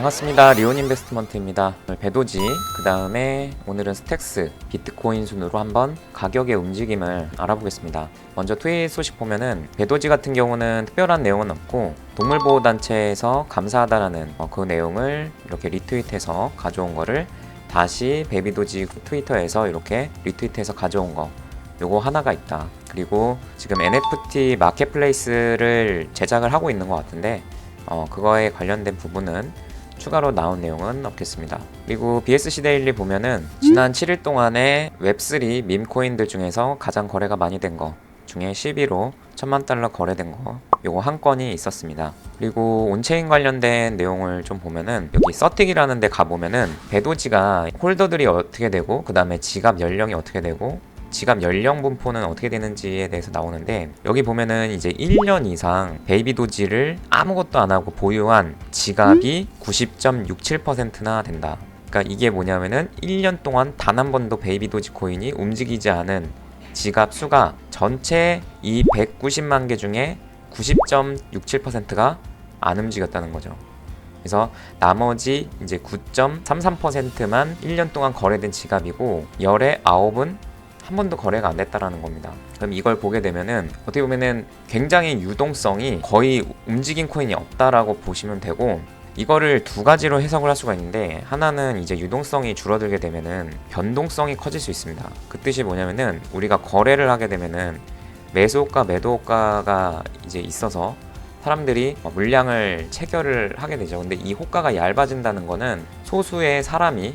반갑습니다. 리온 인베스트먼트입니다. 배도지, 그 다음에 오늘은 스택스, 비트코인 순으로 한번 가격의 움직임을 알아보겠습니다. 먼저 트윗 소식 보면은 배도지 같은 경우는 특별한 내용은 없고 동물보호단체에서 감사하다라는 어, 그 내용을 이렇게 리트윗해서 가져온 거를 다시 베비도지 트위터에서 이렇게 리트윗해서 가져온 거 요거 하나가 있다. 그리고 지금 NFT 마켓플레이스를 제작을 하고 있는 것 같은데 어, 그거에 관련된 부분은 추가로 나온 내용은 없겠습니다. 그리고 BSC 데일리 보면은 지난 7일 동안에 웹3 밈코인들 중에서 가장 거래가 많이 된 거 중에 11호 천만 달러 거래된 거 요거 한 건이 있었습니다. 그리고 온체인 관련된 내용을 좀 보면은 여기 서틱이라는 데 가보면은 배도지가 홀더들이 어떻게 되고 그 다음에 지갑 연령이 어떻게 되고 지갑 연령 분포는 어떻게 되는지에 대해서 나오는데 여기 보면은 이제 1년 이상 베이비 도지를 아무것도 안 하고 보유한 지갑이 90.67%나 된다. 그러니까 이게 뭐냐면은 1년 동안 단 한 번도 베이비 도지 코인이 움직이지 않은 지갑 수가 전체 이 190만 개 중에 90.67%가 안 움직였다는 거죠. 그래서 나머지 이제 9.33%만 1년 동안 거래된 지갑이고 열의 9은 한 번도 거래가 안 됐다라는 겁니다. 그럼 이걸 보게 되면은 어떻게 보면은 굉장히 유동성이 거의 움직인 코인이 없다라고 보시면 되고 이거를 두 가지로 해석을 할 수가 있는데 하나는 이제 유동성이 줄어들게 되면은 변동성이 커질 수 있습니다. 그 뜻이 뭐냐면은 우리가 거래를 하게 되면은 매수호가 매도호가가 이제 있어서 사람들이 물량을 체결을 하게 되죠. 근데 이 호가가 얇아진다는 거는 소수의 사람이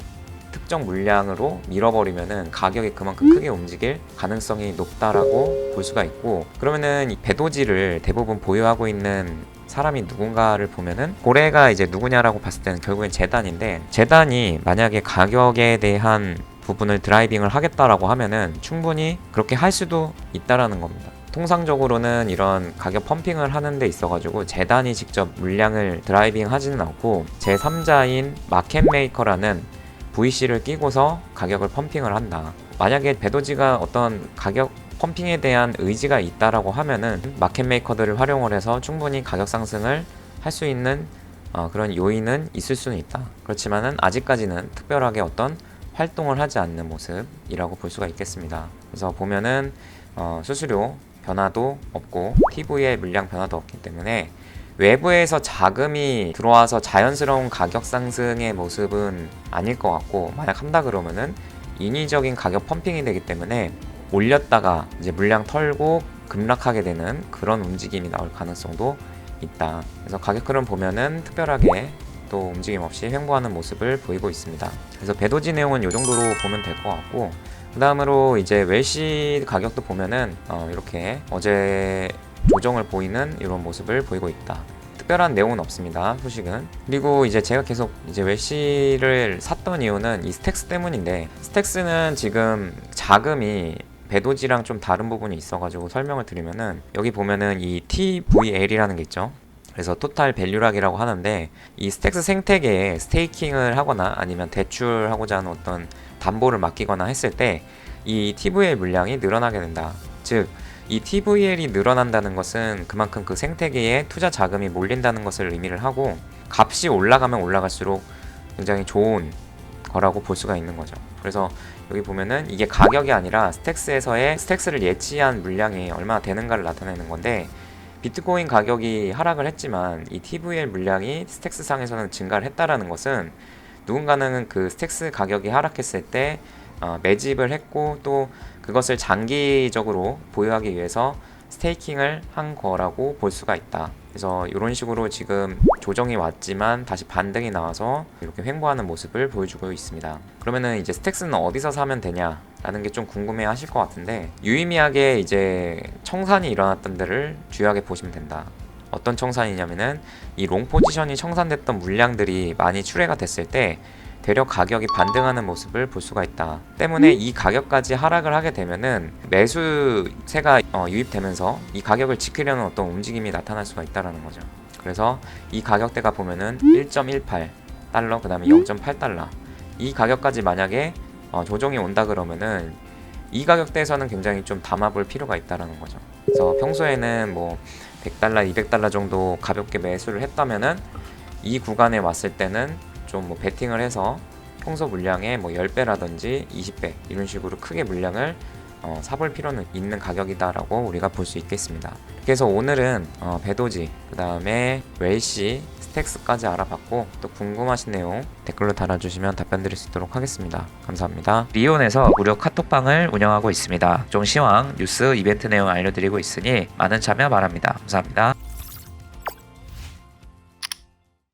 특정 물량으로 밀어버리면은 가격이 그만큼 크게 움직일 가능성이 높다라고 볼 수가 있고 그러면은 이 배도지를 대부분 보유하고 있는 사람이 누군가를 보면은 고래가 이제 누구냐라고 봤을 때는 결국엔 재단인데 재단이 만약에 가격에 대한 부분을 드라이빙을 하겠다라고 하면은 충분히 그렇게 할 수도 있다라는 겁니다. 통상적으로는 이런 가격 펌핑을 하는 데 있어가지고 재단이 직접 물량을 드라이빙 하지는 않고 제3자인 마켓메이커라는 VC를 끼고서 가격을 펌핑을 한다. 만약에 배도지가 어떤 가격 펌핑에 대한 의지가 있다라고 하면은 마켓 메이커들을 활용을 해서 충분히 가격 상승을 할 수 있는 어, 그런 요인은 있을 수는 있다. 그렇지만은 아직까지는 특별하게 어떤 활동을 하지 않는 모습이라고 볼 수가 있겠습니다. 그래서 보면은 어, 수수료 변화도 없고 TV의 물량 변화도 없기 때문에 외부에서 자금이 들어와서 자연스러운 가격 상승의 모습은 아닐 것 같고 만약 한다 그러면은 인위적인 가격 펌핑이 되기 때문에 올렸다가 이제 물량 털고 급락하게 되는 그런 움직임이 나올 가능성도 있다. 그래서 가격 흐름 보면은 특별하게 또 움직임 없이 횡보하는 모습을 보이고 있습니다. 그래서 배도지 내용은 이 정도로 보면 될 것 같고 그 다음으로 이제 웰시 가격도 보면은 어 이렇게 어제 조정을 보이는 이런 모습을 보이고 있다. 특별한 내용은 없습니다. 소식은. 그리고 이제 제가 계속 이제 웰시를 샀던 이유는 이 스택스 때문인데 스택스는 지금 자금이 배도지랑 좀 다른 부분이 있어가지고 설명을 드리면은 여기 보면은 이 TVL이라는 게 있죠. 그래서 토탈 밸류락이라고 하는데 이 스택스 생태계에 스테이킹을 하거나 아니면 대출하고자 하는 어떤 담보를 맡기거나 했을 때 이 TVL 물량이 늘어나게 된다. 즉, 이 TVL이 늘어난다는 것은 그만큼 그 생태계에 투자 자금이 몰린다는 것을 의미를 하고 값이 올라가면 올라갈수록 굉장히 좋은 거라고 볼 수가 있는 거죠. 그래서 여기 보면은 이게 가격이 아니라 스택스에서의 스택스를 예치한 물량이 얼마나 되는가를 나타내는 건데 비트코인 가격이 하락을 했지만 이 TVL 물량이 스택스 상에서는 증가를 했다라는 것은 누군가는 그 스택스 가격이 하락했을 때 어, 매집을 했고 또 그것을 장기적으로 보유하기 위해서 스테이킹을 한 거라고 볼 수가 있다. 그래서 이런 식으로 지금 조정이 왔지만 다시 반등이 나와서 이렇게 횡보하는 모습을 보여주고 있습니다. 그러면은 이제 스택스는 어디서 사면 되냐? 라는 게 좀 궁금해 하실 것 같은데 유의미하게 이제 청산이 일어났던 데를 주요하게 보시면 된다. 어떤 청산이냐면은 이 롱 포지션이 청산됐던 물량들이 많이 출회가 됐을 때 대략 가격이 반등하는 모습을 볼 수가 있다. 때문에 이 가격까지 하락을 하게 되면은 매수세가 어, 유입되면서 이 가격을 지키려는 어떤 움직임이 나타날 수가 있다라는 거죠. 그래서 이 가격대가 보면은 1.18 달러 그다음에 0.8 달러 이 가격까지 만약에 어, 조정이 온다 그러면은 이 가격대에서는 굉장히 좀 담아볼 필요가 있다라는 거죠. 그래서 평소에는 뭐 100달러, 200달러 정도 가볍게 매수를 했다면은 이 구간에 왔을 때는 좀 뭐 베팅을 해서 평소 물량의 뭐 10배라든지 20배 이런 식으로 크게 물량을 어, 사볼 필요는 있는 가격이다라고 우리가 볼 수 있겠습니다. 그래서 오늘은 어, 배도지, 그 다음에 웰시, 스택스까지 알아봤고 또 궁금하신 내용 댓글로 달아주시면 답변 드릴 수 있도록 하겠습니다. 감사합니다. 리온에서 무료 카톡방을 운영하고 있습니다. 종 시황, 뉴스, 이벤트 내용 알려드리고 있으니 많은 참여 바랍니다. 감사합니다.